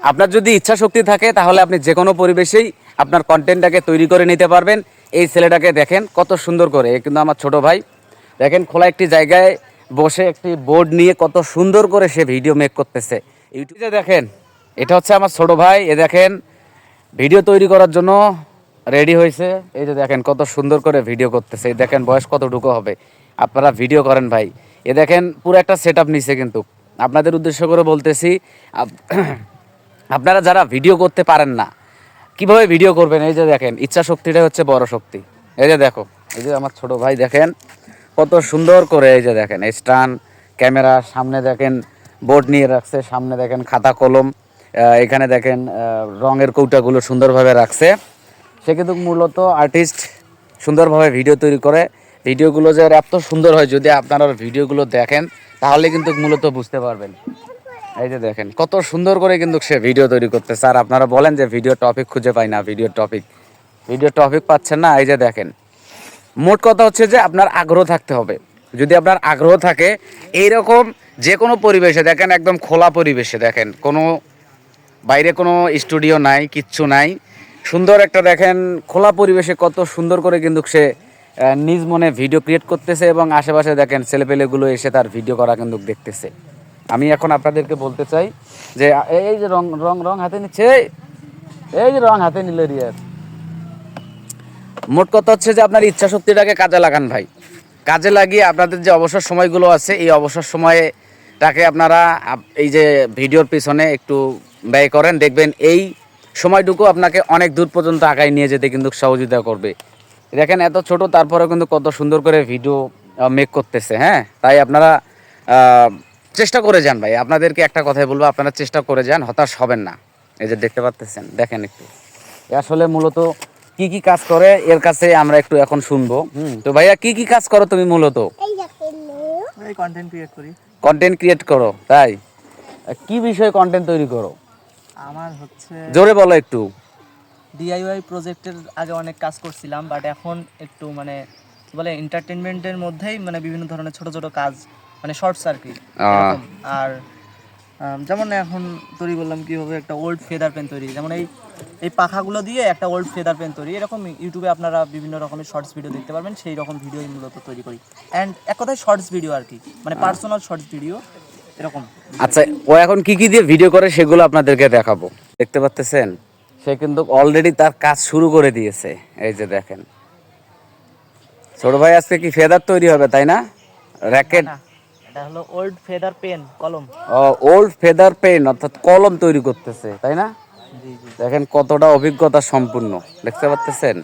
আপনার যদি ইচ্ছা শক্তি থাকে, তাহলে আপনি যে কোনো পরিবেশেই আপনার কন্টেন্টটাকে তৈরি করে নিতে পারবেন। এই ছেলেটাকে দেখেন, কত সুন্দর করে। কিন্তু আমার ছোট ভাই। দেখেন, খোলা একটি জায়গায় বসে একটি বোর্ড নিয়ে কত সুন্দর করে সে ভিডিও মেক করতেছে। ইউটিউবে দেখেন, এটা হচ্ছে আমার ছোট ভাই। এ দেখেন ভিডিও তৈরি করার জন্য রেডি হয়েছে। এই যে দেখেন, কত সুন্দর করে ভিডিও করতেছে। এই দেখেন, বয়স কতটুকু হবে? আপনারা ভিডিও করেন ভাই। এ দেখেন, পুরো একটা সেট আপ নিছে কিন্তু। আপনাদের উদ্দেশ্য করে বলতেছি আপনারা যারা ভিডিও করতে পারেন না, কীভাবে ভিডিও করবেন? এই যে দেখেন, ইচ্ছা শক্তিটাই হচ্ছে বড় শক্তি। এই যে দেখো, এই যে আমার ছোট ভাই দেখেন, কত সুন্দর করে এই যে দেখেন স্টান, ক্যামেরা, সামনে দেখেন, বোর্ড নিয়ে রাখছে, সামনে দেখেন খাতা কলম এখানে দেখেন রঙের কৌটাগুলো সুন্দরভাবে রাখছে। সে কিন্তু মূলত আর্টিস্ট সুন্দরভাবে ভিডিও তৈরি করে। ভিডিওগুলো যে এত সুন্দর হয়, যদি আপনারা ভিডিওগুলো দেখেন, তাহলে কিন্তু মূলত বুঝতে পারবেন। এই যে দেখেন, কত সুন্দর করে কিন্তু সে ভিডিও তৈরি করতে স্যার আপনারা বলেন যে ভিডিও টপিক খুঁজে পাই না ভিডিও টপিক ভিডিও টপিক পাচ্ছেন না, এই যে দেখেন। মোট কথা হচ্ছে যে আপনার আগ্রহ থাকতে হবে। যদি আপনার আগ্রহ থাকে, এইরকম যে কোনো পরিবেশে দেখেন, একদম খোলা পরিবেশে দেখেন, কোনো বাইরে কোনো স্টুডিও নাই, কিচ্ছু নাই। সুন্দর একটা দেখেন, খোলা পরিবেশে কত সুন্দর করে কিন্তু সে নিজ মনে ভিডিও ক্রিয়েট করতেছে এবং আশেপাশে দেখেন ছেলেপেলেগুলো এসে তার ভিডিও করা কিন্তু দেখতেছে। আমি এখন আপনাদেরকে বলতে চাই যে এই যে রং রং রং হাতে নিচ্ছে এই, যে রং হাতে নিল রিয়ার মোট কথা হচ্ছে যে আপনার ইচ্ছা শক্তিটাকে কাজে লাগান ভাই। কাজে লাগিয়ে আপনাদের যে অবসর সময়গুলো আছে এই অবসর সময়টাকে আপনারা এই যে ভিডিওর পিছনে একটু ব্যয় করেন দেখবেন এই সময়টুকু আপনাকে অনেক দূর পর্যন্ত আগায় নিয়ে যেতে কিন্তু সহযোগিতা করবে। দেখেন এত ছোট তারপরে কিন্তু কত সুন্দর করে ভিডিও মেক করতেছে হ্যাঁ? তাই আপনারা চেষ্টা করে যান ভাই। আপনাদেরকে একটা কথাই বলব আপনারা চেষ্টা করে যান হতাশ হবেন না। এই যে দেখতে পাচ্ছেন দেখেন একটু। আসলে মূলত কি কি কাজ করে এর কাছে আমরা একটু এখন শুনব। তো ভাইয়া কি কি কাজ করো তুমি মূলত? কন্টেন্ট ক্রিয়েট করি। কন্টেন্ট ক্রিয়েট করো তাই? কি বিষয়ে কন্টেন্ট তৈরি করো? আমার হচ্ছে জোরে বলো একটু। ডিআইওয়াই প্রজেক্টের আগে অনেক কাজ করছিলাম বাট এখন একটু মানে বলে এন্টারটেনমেন্টের মধ্যেই মানে বিভিন্ন ধরনের ছোট ছোট কাজ মানে শর্ট সার্কিট। আর যেমন এখন তৈরি করলাম কীভাবে একটা ওল্ড ফেদার পেন তৈরি। যেমন এই এই পাখাগুলো দিয়ে একটা ওল্ড ফেদার পেন তৈরি। এরকম ইউটিউবে আপনারা বিভিন্ন রকমের শর্টস ভিডিও দেখতে পারবেন। সেই রকম ভিডিও মূলত তৈরি করি। অ্যান্ড এক কথায় শর্টস ভিডিও আর কি। মানে পার্সোনাল শর্টস ভিডিও এরকম। আচ্ছা ও এখন কি কি দিয়ে ভিডিও করে সেগুলো আপনাদেরকে দেখাবো। দেখতে পাচ্ছেন সে কিন্তু অলরেডি তার কাজ শুরু করে দিয়েছে। এই যে দেখেন। ছোট ভাই আজকে কি ফেদার তৈরি হবে তাই না? র্যাকেট এটা হলো ওল্ড ফেদার পেন কলম। ওল্ড ফেদার পেন অর্থাৎ কলম তৈরি করতেছে তাই না? দেখেন কতটা অভিজ্ঞতা সম্পূর্ণ দেখতে পাচ্ছেন?